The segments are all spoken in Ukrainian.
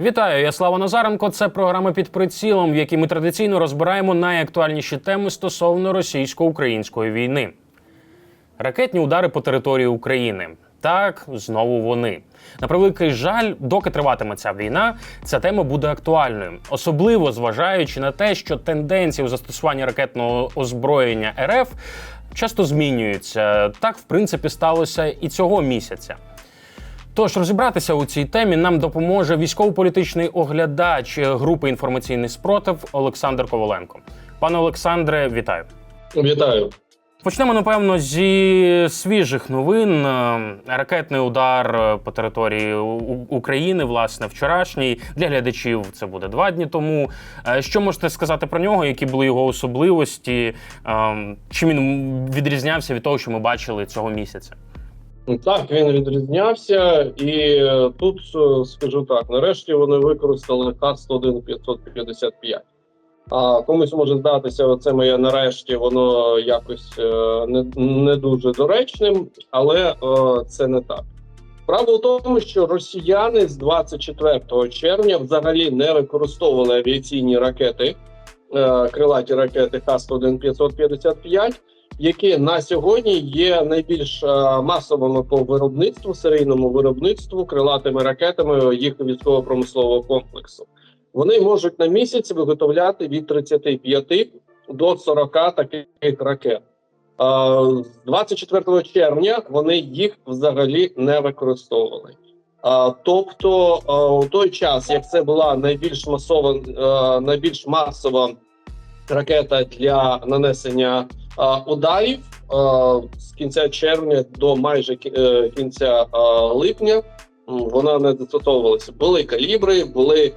Вітаю, я Слава Назаренко. Це програма під прицілом, в якій ми традиційно розбираємо найактуальніші теми стосовно російсько-української війни. Ракетні удари по території України. Так, знову вони. На превеликий жаль, доки триватиме ця війна, ця тема буде актуальною, особливо зважаючи на те, що тенденції у застосуванні ракетного озброєння РФ часто змінюються. Так, в принципі, сталося і цього місяця. Тож розібратися у цій темі нам допоможе військово-політичний оглядач групи інформаційний спротив Олександр Коваленко. Пане Олександре, вітаю. Вітаю. Почнемо напевно зі свіжих новин. Ракетний удар по території України, власне, вчорашній. Для глядачів це буде два дні тому. Е, Що можете сказати про нього? Які були його особливості? Е, Чим він відрізнявся від того, що ми бачили цього місяця? Так, він відрізнявся, і е, тут е, скажу так: нарешті вони використали Х-101 555. А комусь може здатися, оце моє нарешті, воно якось е, не, не дуже доречним, але е, це не так. Правда в тому, що росіяни з 24 червня взагалі не використовували авіаційні ракети, крилаті ракети Х-101 555, які на сьогодні є найбільш е, масовими по виробництву, серійному виробництву крилатими ракетами їх військово-промислового комплексу. Вони можуть на місяць виготовляти від 35 до 40 таких ракет. Е, З 24 червня вони їх взагалі не використовували. Е, Тобто, е, у той час, як це була найбільш масова, е, найбільш масова ракета для нанесення ударів з кінця червня до майже е, кінця липня, вона не застосовувалася. Були калібри, були е,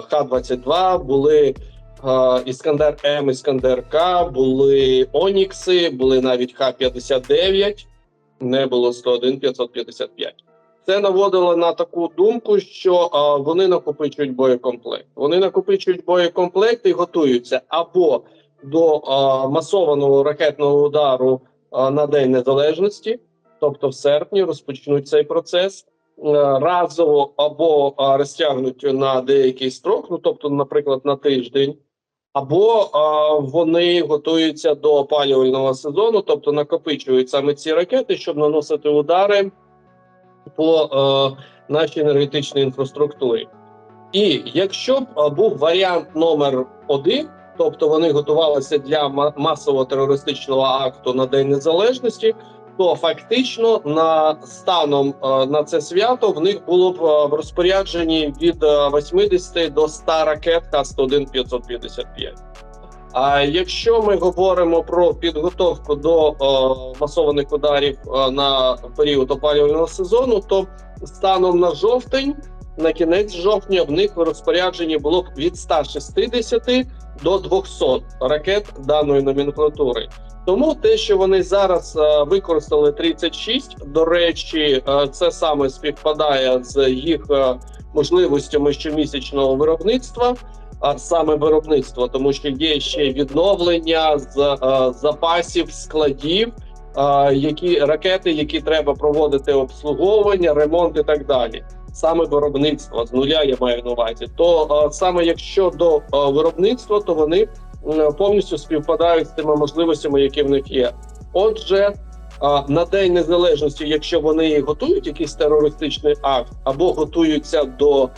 Х-22, були Іскандер М, Іскандер К, були Онікси, були навіть Х-59, не було 101 555. Це наводило на таку думку, що а, вони накопичують боєкомплект. Вони накопичують боєкомплект і готуються або до а, масованого ракетного удару а, на День Незалежності, тобто в серпні розпочнуть цей процес. е, Разово або а, розтягнуть на деякий строк, ну тобто, наприклад, на тиждень, або а, вони готуються до опалювального сезону, тобто накопичують саме ці ракети, щоб наносити удари по е, нашій енергетичній інфраструктурі. І якщо б е, був варіант номер один, тобто вони готувалися для ма- масового терористичного акту на День Незалежності, то фактично на станом е, на це свято в них було б е, в розпорядженні від е, 80 до 100 ракет Х-101 555. А якщо ми говоримо про підготовку до е, масованих ударів е, на період опалювального сезону, то станом на жовтень, на кінець жовтня, в них в розпорядженні було від 160 до 200 ракет даної номенклатури. Тому те, що вони зараз е, використали 36, до речі, е, це саме співпадає з їх е, можливостями щомісячного виробництва а саме виробництво, тому що є ще відновлення з е, запасів складів, е, які ракети, які треба проводити обслуговування, ремонт і так далі. Саме виробництво з нуля я маю на увазі. То е, саме якщо до виробництва, то вони повністю співпадають з тими можливостями, які в них є. Отже, на День Незалежності, якщо вони готують якийсь терористичний акт або готуються до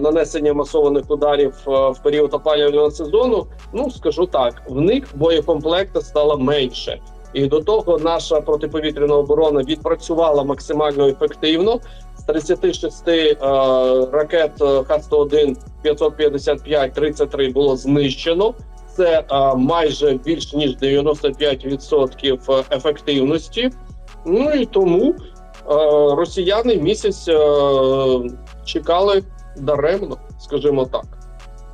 нанесення масованих ударів в період опалювального сезону, ну скажу так, в них боєкомплекта стало менше. І до того наша протиповітряна оборона відпрацювала максимально ефективно. З 36 е, ракет е, Х-101 555 33 було знищено. Це е, майже більш ніж 95% ефективності. Ну і тому е, росіяни місяць е, чекали даремно, скажімо так.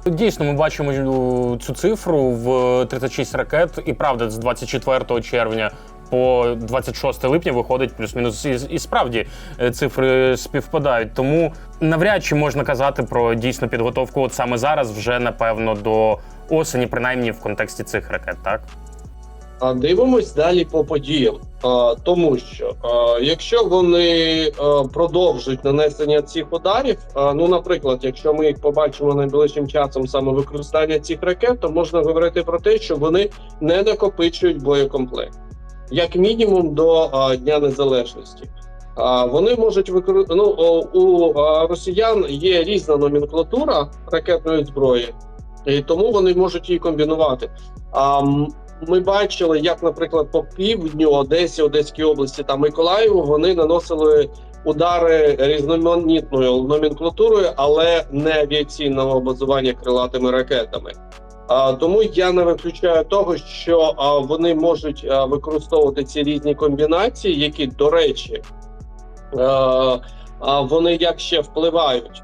Дійсно, ми бачимо е, цю цифру в 36 ракет, і правда, з 24 червня по 26 липня виходить плюс-мінус. І, і справді е, цифри співпадають. Тому навряд чи можна казати про дійсну підготовку от саме зараз, вже напевно до осені, принаймні в контексті цих ракет, так? Дивимось далі по подіям, тому що якщо вони продовжують нанесення цих ударів, ну наприклад, якщо ми їх побачимо найближчим часом саме використання цих ракет, то можна говорити про те, що вони не накопичують боєкомплект, як мінімум до Дня Незалежності. Вони можуть викор... ну, у росіян є різна номенклатура ракетної зброї, і тому вони можуть її комбінувати. А, ми бачили, як, наприклад, по півдню Одесі, Одеській області та Миколаєву вони наносили удари різноманітною номенклатурою, але не авіаційного базування крилатими ракетами. А, тому я не виключаю того, що а, вони можуть а, використовувати ці різні комбінації, які, до речі, а, а, вони як ще впливають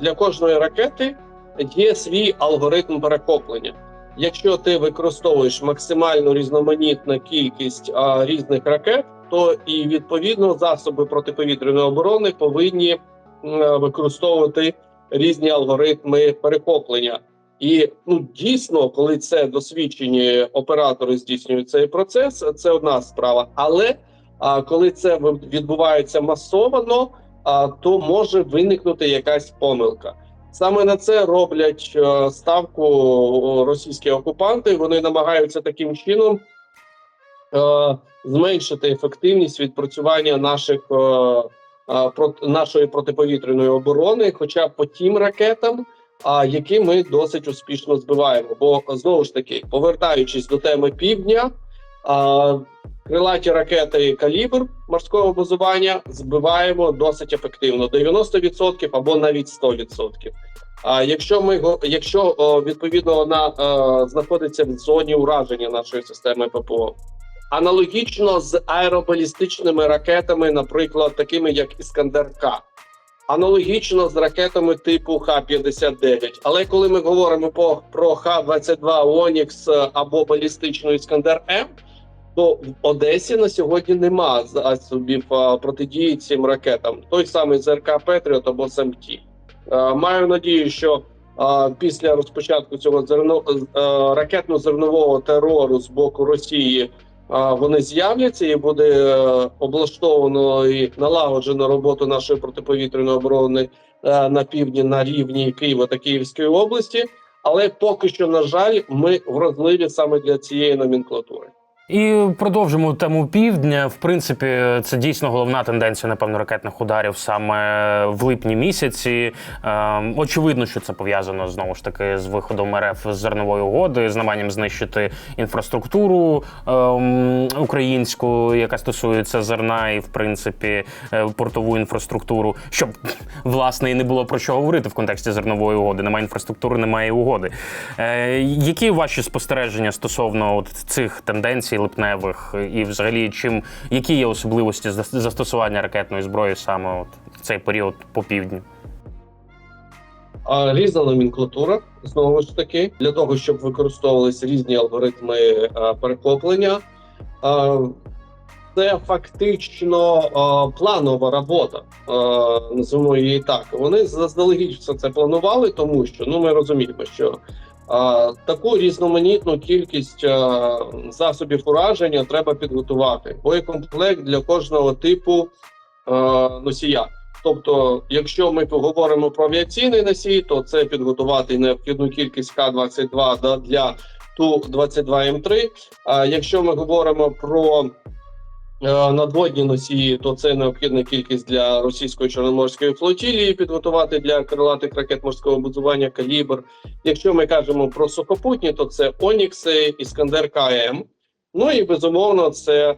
для кожної ракети. Є свій алгоритм перехоплення. Якщо ти використовуєш максимально різноманітну кількість а, різних ракет, то і відповідно засоби протиповітряної оборони повинні м, використовувати різні алгоритми перехоплення. І ну дійсно, коли це досвідчені оператори здійснюють цей процес, це одна справа. Але а, коли це відбувається масовано, а, то може виникнути якась помилка. Саме на це роблять е, ставку російські окупанти. Вони намагаються таким чином е, зменшити ефективність відпрацювання наших е, нашої протиповітряної оборони, хоча по тим ракетам, які ми досить успішно збиваємо. Бо знову ж таки, повертаючись до теми півдня, крилаті ракети калібр морського базування збиваємо досить ефективно 90% або навіть 100%. А якщо ми якщо відповідно вона е, знаходиться в зоні ураження нашої системи ППО, аналогічно з аеробалістичними ракетами, наприклад, такими як Іскандер К. Аналогічно з ракетами типу Х-59. Але коли ми говоримо по, про Х-22 Онікс або балістичну Іскандер М, то в Одесі на сьогодні нема засобів протидії цим ракетам. Той самий ЗРК Петріот або СМТ. Маю надію, що після розпочатку цього зерно ракетно-зернового терору з боку Росії вони з'являться і буде е, облаштовано і налагоджено роботу нашої протиповітряної оборони е, на півдні на рівні Києва та Київської області. Але поки що, на жаль, ми вразливі саме для цієї номенклатури. І продовжимо тему півдня. В принципі, це дійсно головна тенденція, напевно, ракетних ударів саме в липні місяці. Ем, очевидно, що це пов'язано знову ж таки з виходом РФ з зернової угоди, з намаганням знищити інфраструктуру ем, українську, яка стосується зерна, і в принципі е, портову інфраструктуру, щоб власне і не було про що говорити в контексті зернової угоди. Немає інфраструктури, немає угоди. Е, які ваші спостереження стосовно от цих тенденцій липневих, і взагалі чим які є особливості зас- застосування ракетної зброї саме от в цей період по півдню? Різна номенклатура знову ж таки для того, щоб використовувалися різні алгоритми перехоплення. Це фактично планова робота, називаємо її так. Вони заздалегідь все це планували, тому що ну ми розуміємо, що таку різноманітну кількість засобів ураження треба підготувати. Боєкомплект для кожного типу носія. Тобто, якщо ми поговоримо про авіаційний носій, то це підготувати необхідну кількість К-22 да- для Ту-22М3. А якщо ми говоримо про е, надводні носії, то це необхідна кількість для російської чорноморської флотілії підготувати для крилатих ракет морського базування калібр. Якщо ми кажемо про сухопутні, то це Онікси, Іскандер КМ. Ну і безумовно, це е,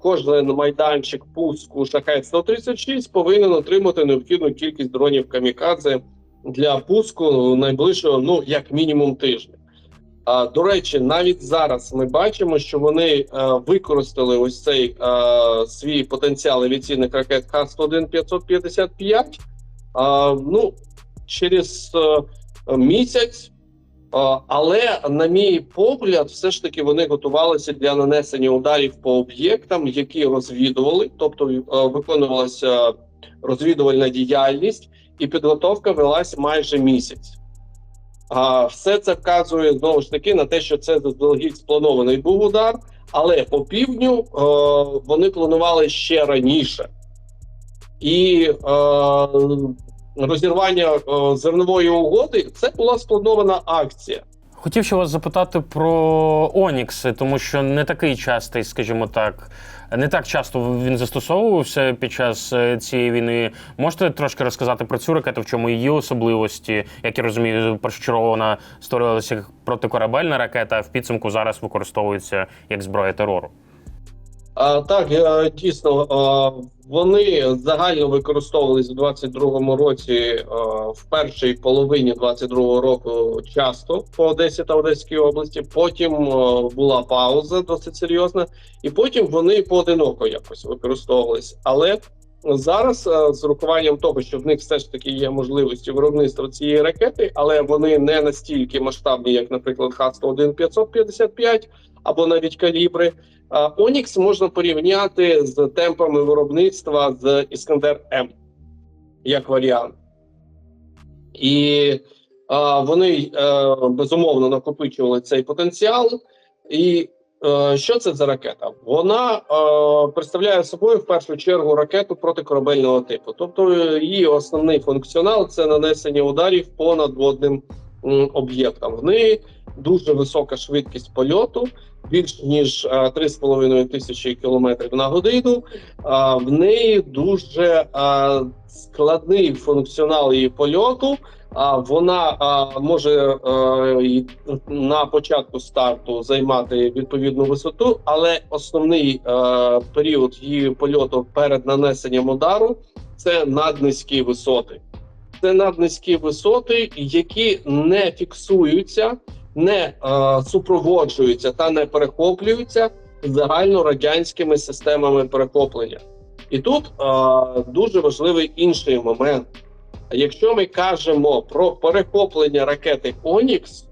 кожен майданчик пуску шахет 136 повинен отримати необхідну кількість дронів камікадзе для пуску найближчого, ну як мінімум тижня. До речі, навіть зараз ми бачимо, що вони е, використали ось цей е, свій потенціал авіаційних ракет Х-101 555. А, ну, через е, місяць Але, на мій погляд, все ж таки вони готувалися для нанесення ударів по об'єктам, які розвідували, тобто виконувалася розвідувальна діяльність, і підготовка велась майже місяць. А все це вказує знову ж таки на те, що це заздалегідь спланований був удар. Але по півдню е, вони планували ще раніше. І е, розірвання е, зернової угоди це була спланована акція. Хотів ще вас запитати про Онікси, тому що не такий частий, скажімо так, не так часто він застосовувався під час е, цієї війни. Можете трошки розказати про цю ракету, в чому її особливості? Як я розумію, першочергово вона створювалася як протикорабельна ракета, а в підсумку зараз використовується як зброя терору. А, так, е, дійсно, е, вони загально використовувались у 22-му році, е, в першій половині 22-го року часто по Одесі та Одеській області. Потім була пауза досить серйозна, і потім вони поодиноко якось використовувались. Але зараз, з урахуванням того, що в них все ж таки є можливості виробництва цієї ракети, але вони не настільки масштабні, як, наприклад, Х-101 555 або навіть калібри. А, Онікс можна порівняти з темпами виробництва з Іскандер М як варіант. І а, вони е, безумовно накопичували цей потенціал. І е, що це за ракета? Вона е, представляє собою в першу чергу ракету протикорабельного типу. Тобто її основний функціонал це нанесення ударів по надводним м, об'єктам. В неї дуже висока швидкість польоту більш ніж е, 3,5 тисячі кілометрів на годину. В неї дуже е, складний функціонал її польоту. А вона а, може е, і на початку старту займати відповідну висоту, але основний е, період її польоту перед нанесенням удару це наднизькі висоти. Це наднизькі висоти, які не фіксуються не е, супроводжуються та не перехоплюються загальнорадянськими системами перехоплення. І тут е, дуже важливий інший момент. Якщо ми кажемо про перехоплення ракети Онікс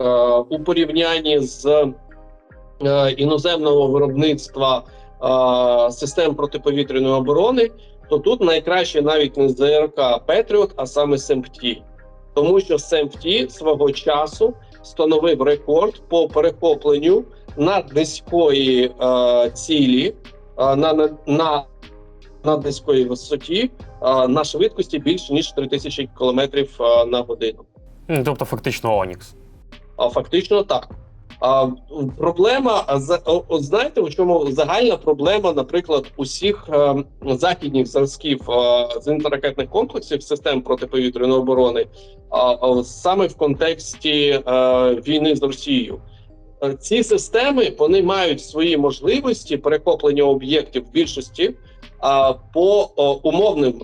е, у порівнянні з е, іноземного виробництва е, систем протиповітряної оборони, то тут найкраще навіть не ЗРК Петріот, а саме СЕМПТІ. Тому що СЕМПТІ свого часу встановив рекорд по перехопленню наднизької е, цілі е, на, на, на наднизької висоті е, на швидкості більше ніж 3000 км е, на годину. Ну, Тобто, фактично, Онікс. А фактично так. Проблема о- знаєте, у чому загальна проблема, наприклад, усіх е, західних зразків е, зенітно-ракетних комплексів систем протиповітряної оборони, саме в контексті е, війни з Росією. Е, Ці системи вони мають свої можливості перехоплення об'єктів в більшості по умовним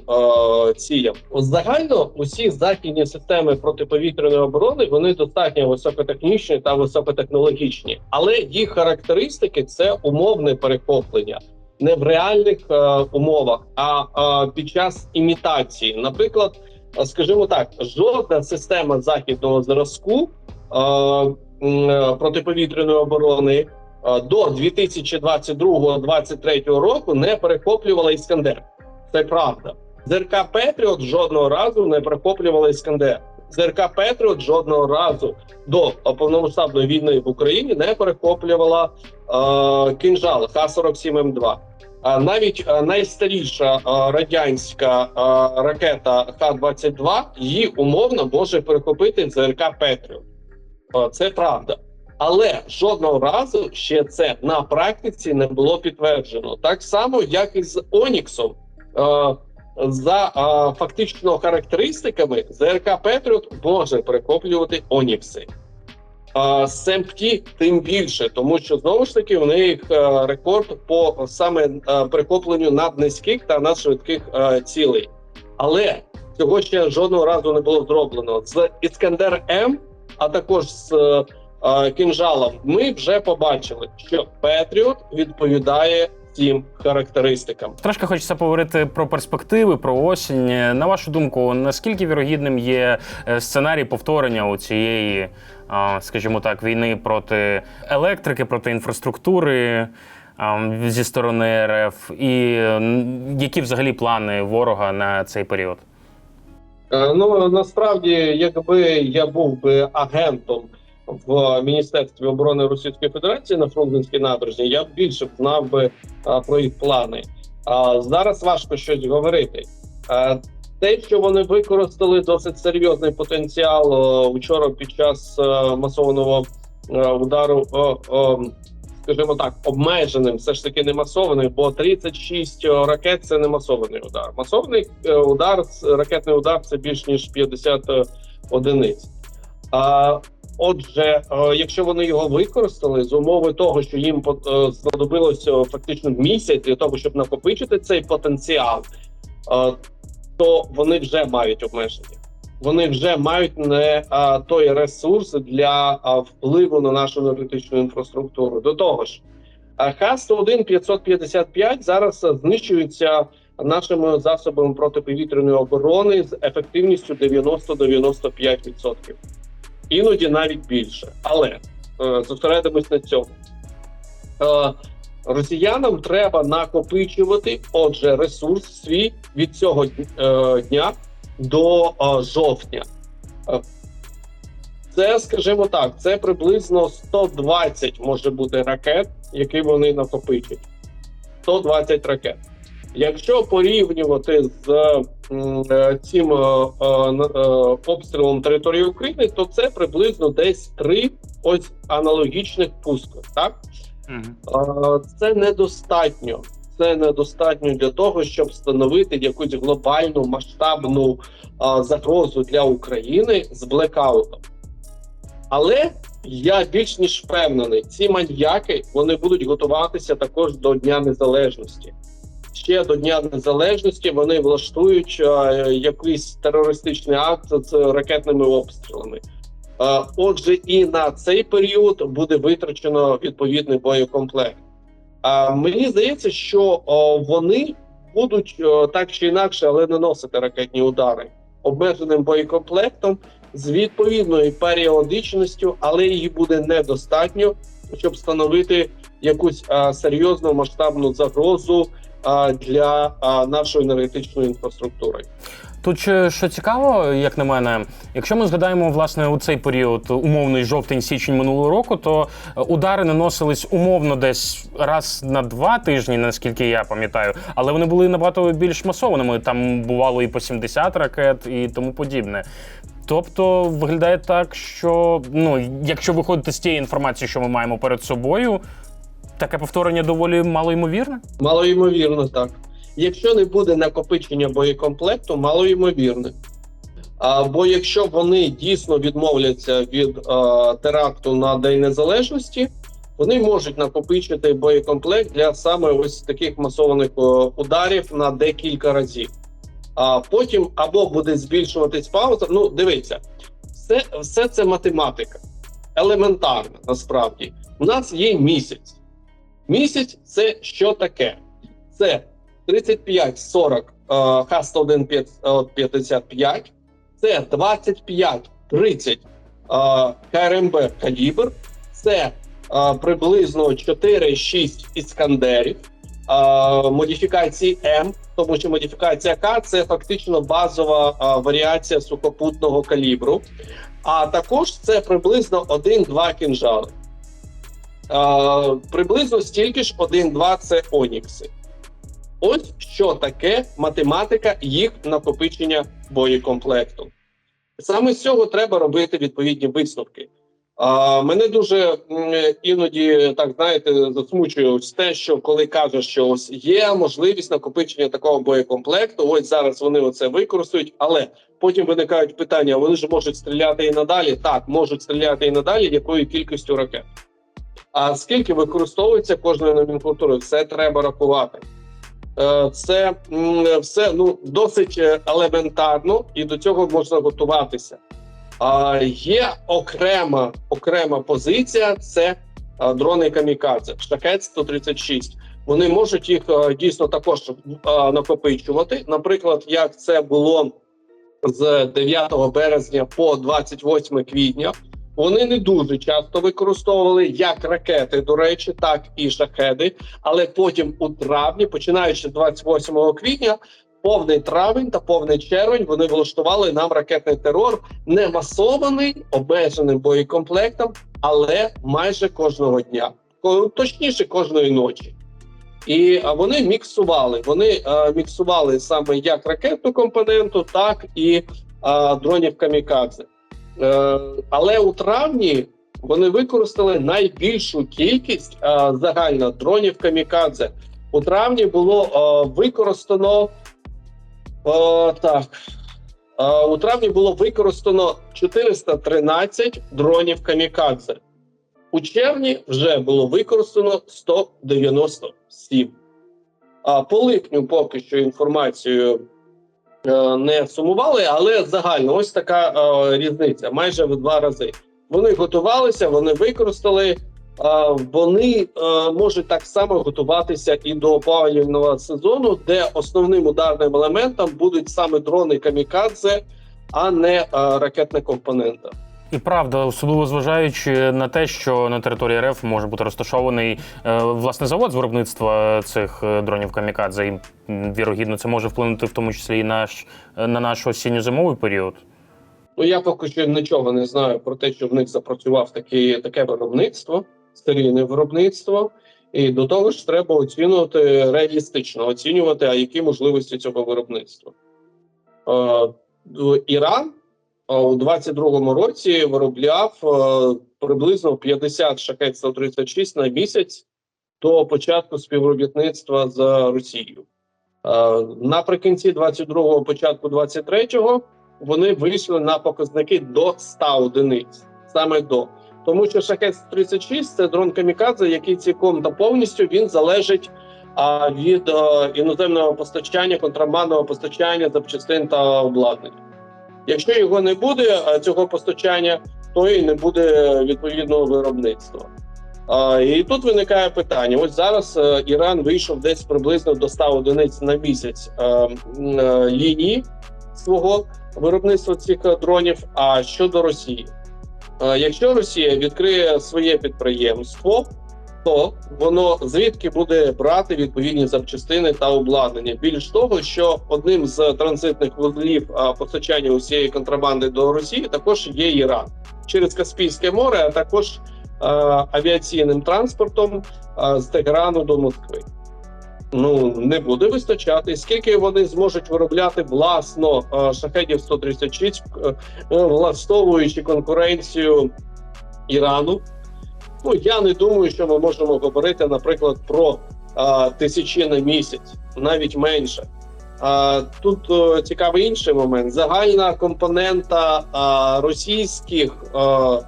цілям. Загально усі західні системи протиповітряної оборони вони достатньо високотехнічні та високотехнологічні, але їх характеристики це умовне перехоплення. Не в реальних е, умовах, а е, під час імітації. Наприклад, е, скажімо так, жодна система західного зразку е, е, протиповітряної оборони до 2022-2023 року не перехоплювала Іскандер. Це правда. ЗРК Петріот жодного разу не перехоплювала Іскандер. ЗРК Петріот жодного разу до повномасштабної війни в Україні не перехоплювала е, кінжал Х-47М2. А навіть е, найстаріша е, радянська е, ракета Х-22 її умовно може перехопити ЗРК Петріот. Е, Це правда. Але жодного разу ще це на практиці не було підтверджено. Так само, як і з Оніксом. Е, За е, фактично характеристиками, ЗРК Петріот може перехоплювати Онікси. Е, Семпті тим більше, тому що знову ж таки у них е, рекорд по саме е, перехопленню наднизьких та надшвидких е, цілей. Але цього ще жодного разу не було зроблено з Іскандер М, а також з кінжалом. Ми вже побачили, що Петріот відповідає цим характеристикам. Трошки хочеться поговорити про перспективи, про осінь. На вашу думку, наскільки вірогідним є е, сценарій повторення у цієї, скажімо так, війни проти електрики, проти інфраструктури зі сторони РФ, і які взагалі плани ворога на цей період? Е, Ну насправді, якби я був би агентом в Міністерстві оборони Російської Федерації на Фрунзенській набережній, я б більше знав би а, про їх плани. А зараз важко щось говорити. А, те, що вони використали досить серйозний потенціал о, вчора під час е, масованого е, удару, о, о, скажімо так, обмеженим, все ж таки не масований, бо 36 ракет це не масований удар. Масований е, удар, ракетний удар це більш ніж 50 одиниць. А, отже, е, якщо вони його використали з умови того, що їм е, знадобилося фактично місяць для того, щоб накопичити цей потенціал, е, то вони вже мають обмеження. Вони вже мають не той ресурс для впливу на нашу енергетичну інфраструктуру. До того ж, а, Х-101 555 зараз знищується нашими засобами протиповітряної оборони з ефективністю 90-95%. Іноді навіть більше. Але е, зосередимось на цьому. Е, Росіянам треба накопичувати, отже, ресурс свій від цього е, дня до е, жовтня. Е, Це, скажімо так, це приблизно 120 може бути ракет, які вони накопичать. 120 ракет. Якщо порівнювати з цим е, е, е, обстрілом території України, то це приблизно десь три ось аналогічних пуски. Так це недостатньо. Це недостатньо для того, щоб встановити якусь глобальну масштабну а, загрозу для України з блекаутом. Але я більш ніж впевнений, ці маньяки вони будуть готуватися також до Дня Незалежності. Ще до Дня Незалежності вони влаштують а, якийсь терористичний акт з ракетними обстрілами. Е, Отже, і на цей період буде витрачено відповідний боєкомплект. Мені здається, що о, вони будуть так чи інакше, але наносити ракетні удари обмеженим боєкомплектом з відповідною періодичністю, але її буде недостатньо, щоб становити якусь серйозну масштабну загрозу для нашої енергетичної інфраструктури. Тут що цікаво, як на мене, якщо ми згадаємо власне у цей період умовний жовтень-січень минулого року, то е, удари наносились умовно десь раз на два тижні, наскільки я пам'ятаю, але вони були набагато більш масованими. Там бувало і по 70 ракет, і тому подібне. Тобто виглядає так, що ну, якщо виходити з тієї інформації, що ми маємо перед собою, таке повторення доволі малоймовірне. Малоймовірно, так. Якщо не буде накопичення боєкомплекту, малоймовірне. А, бо якщо вони дійсно відмовляться від а, теракту на День Незалежності, вони можуть накопичити боєкомплект для саме ось таких масованих ударів на декілька разів. А потім або буде збільшуватись пауза. Ну, дивіться, все, все це математика. Елементарна, насправді. У нас є місяць. Місяць це що таке? Це 35-40 е, Х-101 55, це 25-30 е, КРМБ калібр, це е, приблизно 4-6 іскандерів, модифікації М, тому що модифікація К це фактично базова варіація сухопутного калібру. А також це приблизно 1-2 кінжали. Е, приблизно стільки ж 1-2 це Онікси. Ось що таке математика їх накопичення боєкомплекту. Саме з цього треба робити відповідні висновки. А, мене дуже іноді так знаєте засмучує ось те, що коли кажуть, що ось є можливість накопичення такого боєкомплекту, ось зараз вони оце використають, але потім виникають питання: вони ж можуть стріляти і надалі. Так, можуть стріляти і надалі, якою кількістю ракет. А скільки використовується кожною номенклатурою, все треба рахувати. Е, Це все ну досить е, елементарно, і до цього можна готуватися. А є окрема окрема позиція: це е, дрони камікадзе, штакет 136. Вони можуть їх дійсно також накопичувати. Наприклад, як це було з 9 березня по 28 квітня. Вони не дуже часто використовували як ракети, до речі, так і шахеди. Але потім у травні, починаючи з 28 квітня, повний травень та повний червень, вони влаштували нам ракетний терор, не масований, обмеженим боєкомплектом, але майже кожного дня, точніше кожної ночі. І вони міксували. Вони міксували саме як ракетну компоненту, так і дронів камікадзе. Е, але у травні вони використали найбільшу кількість а, загально дронів камікадзе. У травні було використано так. у травні було використано 413 дронів камікадзе. У червні вже було використано 197. А по липню поки що інформацію е, не сумували, але загально ось така е, різниця майже в два рази. Вони готувалися, вони використали. е, Вони е, можуть так само готуватися і до опалювального сезону, де основним ударним елементом будуть саме дрони камікадзе, а не е, ракетна компонента. І правда, особливо зважаючи на те, що на території РФ може бути розташований е, власне завод з виробництва цих е, дронів камікадзе, і вірогідно це може вплинути в тому числі і наш на наш осінньо-зимовий період. Ну я поки що нічого не знаю про те, що в них запрацював такі, таке виробництво, серійне виробництво. І до того ж, треба оцінювати реалістично, оцінювати, а які можливості цього виробництва. Е, Іран у 22-му році виробляв е, приблизно 50 шахет 136 на місяць до початку співробітництва з Росією. Е, Наприкінці 22-го, початку 23-го вони вийшли на показники до 100 одиниць, саме до. Тому що шахет 36 це дрон камікадзе, який цілком та повністю він залежить а, від а, іноземного постачання, контрабандного постачання запчастин та обладнання. Якщо його не буде, цього постачання, то і не буде відповідного виробництва. І тут виникає питання: ось зараз е, Іран вийшов десь приблизно до 100 одиниць на місяць е, е, лінії свого виробництва цих дронів. А щодо Росії, якщо Росія відкриє своє підприємство, то воно звідки буде брати відповідні запчастини та обладнання. Більш того, що одним з транзитних вузлів постачання усієї контрабанди до Росії також є Іран через Каспійське море, а також авіаційним транспортом з Тегерану до Москви. Ну не буде вистачати. Скільки вони зможуть виробляти власно шахедів 136, е, е, влаштовуючи конкуренцію Ірану? Ну я не думаю, що ми можемо говорити, наприклад, про е, тисячі на місяць, навіть менше. А тут е, цікавий інший момент: загальна компонента е, російських е, е,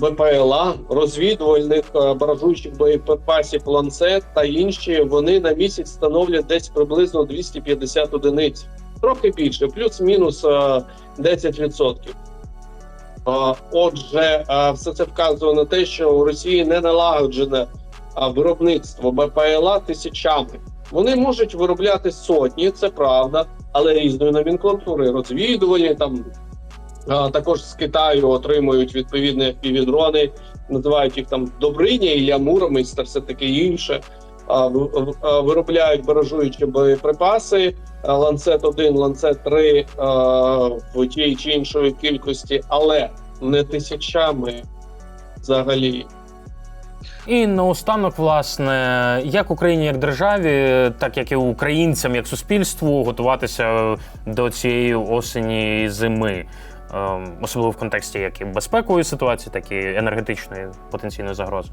БПЛА, розвідувальних е, баражуючих боєприпасів ланцет та інші, вони на місяць становлять десь приблизно 250 одиниць, трохи більше, плюс-мінус е, 10%. Отже, все це вказує на те, що у Росії не налагоджене виробництво БПЛА тисячами. Вони можуть виробляти сотні, це правда, але різної номенклатури, розвідувальні там також з Китаю отримують відповідні півдрони, називають їх там Добриня і Ямур, та все таке інше. Виробляють баражуючі боєприпаси, ланцет 1, ланцет 3 а, в тій чи іншої кількості, але не тисячами взагалі. І наостанок, власне, як Україні як державі, так як і українцям, як суспільству, готуватися до цієї осені і зими, Ем, особливо в контексті як і безпекової ситуації, так і енергетичної потенційної загрози.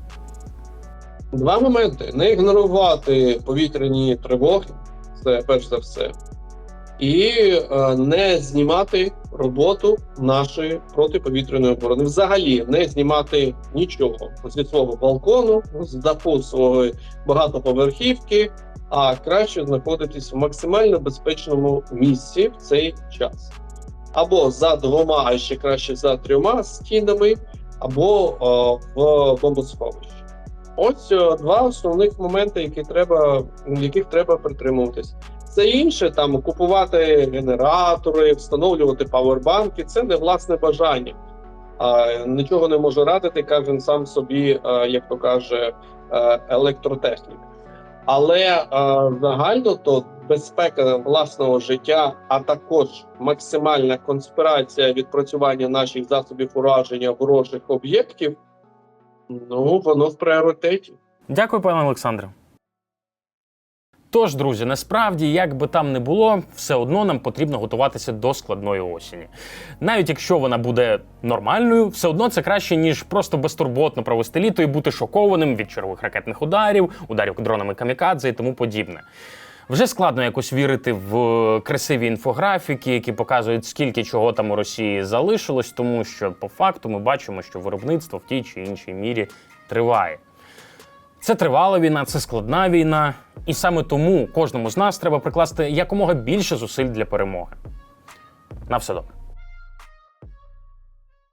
Два моменти: не ігнорувати повітряні тривоги, це перш за все, і е, не знімати роботу нашої протиповітряної оборони. Взагалі не знімати нічого зі свого балкону, з даху своєї багатоповерхівки, а краще знаходитись в максимально безпечному місці в цей час. Або за двома, а ще краще за трьома стінами, або е, в бомбосховищі. Ось е, два основних моменти, які треба, яких треба притримуватись. Це інше там купувати генератори, встановлювати павербанки. Це не власне бажання. А, нічого не може радити, кожен сам собі, е, як то каже, е, електротехнік. Але е, загально то безпека власного життя, а також максимальна конспірація відпрацювання наших засобів ураження ворожих об'єктів, ну воно в пріоритеті. Дякую, пане Олександре. Тож, друзі, насправді, як би там не було, все одно нам потрібно готуватися до складної осені. Навіть якщо вона буде нормальною, все одно це краще, ніж просто безтурботно провести літо і бути шокованим від чергових ракетних ударів, ударів дронами камікадзе і тому подібне. Вже складно якось вірити в красиві інфографіки, які показують, скільки чого там у Росії залишилось, тому що по факту ми бачимо, що виробництво в тій чи іншій мірі триває. Це тривала війна, це складна війна, і саме тому кожному з нас треба прикласти якомога більше зусиль для перемоги. На все добре.